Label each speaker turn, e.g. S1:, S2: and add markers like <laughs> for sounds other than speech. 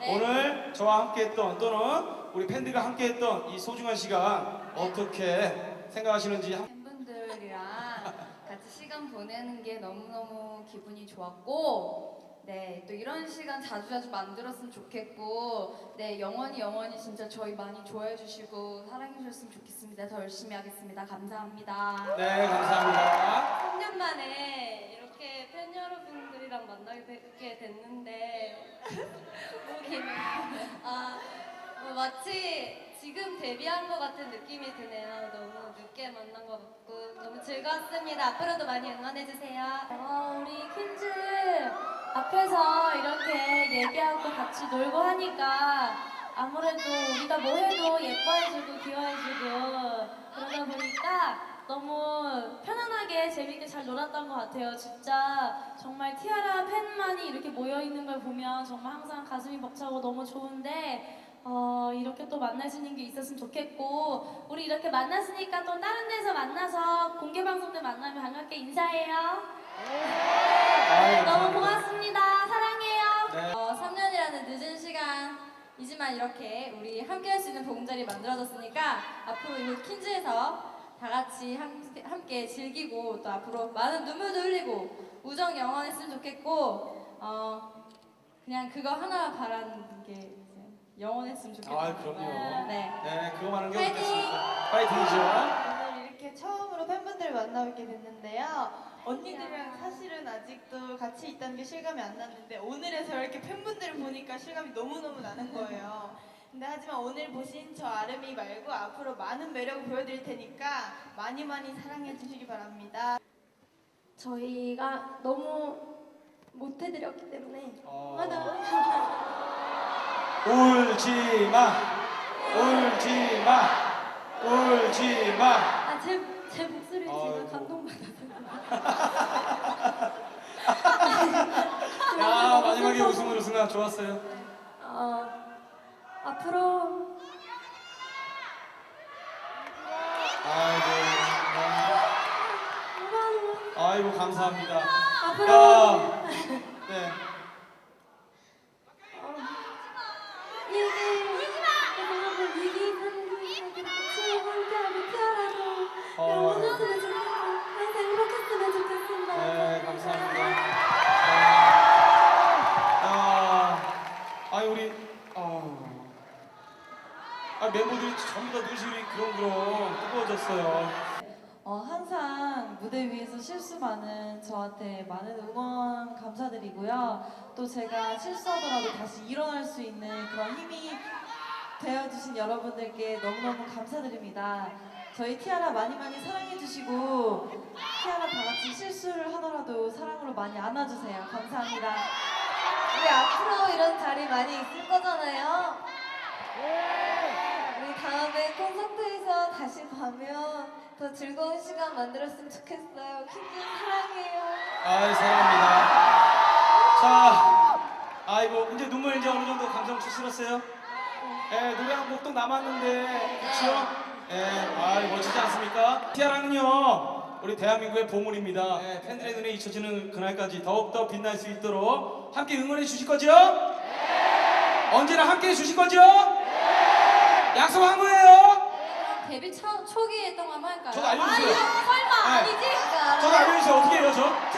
S1: 네.
S2: 오늘 저와 함께했던 또는 우리 팬들과 함께했던 이 소중한 시간 어떻게 생각하시는지 한-
S1: 팬분들이랑 같이 시간 보내는 게 너무너무 기분이 좋았고 네, 또 이런 시간 자주자주 만들었으면 좋겠고 네, 영원히 영원히 진짜 저희 많이 좋아해 주시고 사랑해 주셨으면 좋겠습니다. 더 열심히 하겠습니다. 감사합니다.
S2: 네 감사합니다.
S3: 3년 만에 이렇게 마치 지금 데뷔한 것 같은 느낌이 드네요. 너무 늦게 만난 것 같고 너무 즐거웠습니다. 앞으로도 많이 응원해 주세요.
S4: 어, 우리 퀸즈 앞에서 이렇게 얘기하고 같이 놀고 하니까 아무래도 우리가 뭐 해도 예뻐해주고 귀여워해주고 그러다 보니까 너무 편안하게 재밌게 잘 놀았던 것 같아요. 진짜 정말 티아라 팬만이 이렇게 모여 있는 걸 보면 정말 항상 가슴이 벅차고 너무 좋은데 어, 이렇게 또 있는 게 있었으면 좋겠고 우리 이렇게 만났으니까 또 다른 데서 만나서 공개 방송 때 만나면 반갑게 인사해요.
S2: 아유,
S4: 너무. 고맙습니다. 사랑해요.
S2: 네.
S3: 어, 3년이라는 늦은 시간이지만 이렇게 우리 함께 할 수 있는 보금자리 만들어졌으니까 앞으로 이 퀸즈에서 다 같이 함, 함께 즐기고 또 앞으로 많은 눈물도 흘리고 우정 영원했으면 좋겠고 어, 그냥 그거 하나 바라는 게 영원했으면 좋겠어요.
S2: 아 그럼요.
S3: 네.
S2: 네 그거만한 게
S3: 파이팅!
S2: 어떻겠습니까? 파이팅이죠.
S5: 오늘 이렇게 처음으로 팬분들을 만나뵙게 됐는데요. 언니들이랑 사실은 아직도 같이 있다는 게 실감이 안 났는데 오늘에서 이렇게 팬분들을 보니까 실감이 너무너무 나는 거예요. 근데 하지만 오늘 보신 저 아름이 말고 앞으로 많은 매력을 보여드릴 테니까 많이 많이 사랑해 주시기 바랍니다.
S4: 저희가 너무 못해드렸기 때문에
S2: 어,
S4: 맞아. <laughs>
S2: 울지 마, 울지 마, 울지 마.
S4: 아, 제, 제 목소리
S2: 아이고.
S4: 제가 감동받아서. <laughs>
S2: 야 마지막에 웃음으로 승아 좋았어요.
S4: 어, 앞으로
S2: 아이고, 네. 아이고 감사합니다.
S4: 앞으로
S2: 야, 네. 멤버들이 전부 다 눈시울이 그렁그렁 뜨거워졌어요.
S6: 어, 항상 무대 위에서 실수 많은 저한테 많은 응원 감사드리고요. 또 제가 실수하더라도 다시 일어날 수 있는 그런 힘이 되어주신 여러분들께 너무너무 감사드립니다. 저희 티아라 많이 많이 사랑해주시고 티아라 다 같이 실수를 하더라도 사랑으로 많이 안아주세요. 감사합니다.
S3: 우리 앞으로 이런 자리 많이 있을 거잖아요. 우리 다음에 콘서트에서 다시 가면 더 즐거운 시간 만들었으면 좋겠어요. 퀸즈 사랑해요.
S2: 아이 사랑합니다. 자, 아이고 이제 눈물 이제 어느 정도 감성 추스렸어요? 예, 노래 한 곡 또 남았는데 그렇죠? 예, 아 멋지지 않습니까? 티아라는요 우리 대한민국의 보물입니다. 예, 팬들의 눈에 잊혀지는 그날까지 더욱더 빛날 수 있도록 함께 응원해 주실 거죠? 언제나 함께 해 주실 거죠? 약속한 거예요?
S3: 데뷔 초, 초기에 했던 거 한번 할까요?
S2: 저도 알려주세요.
S3: 설마
S2: 네.
S3: 아니지?
S2: 저도 알려주세요. 어떻게 해요, 저?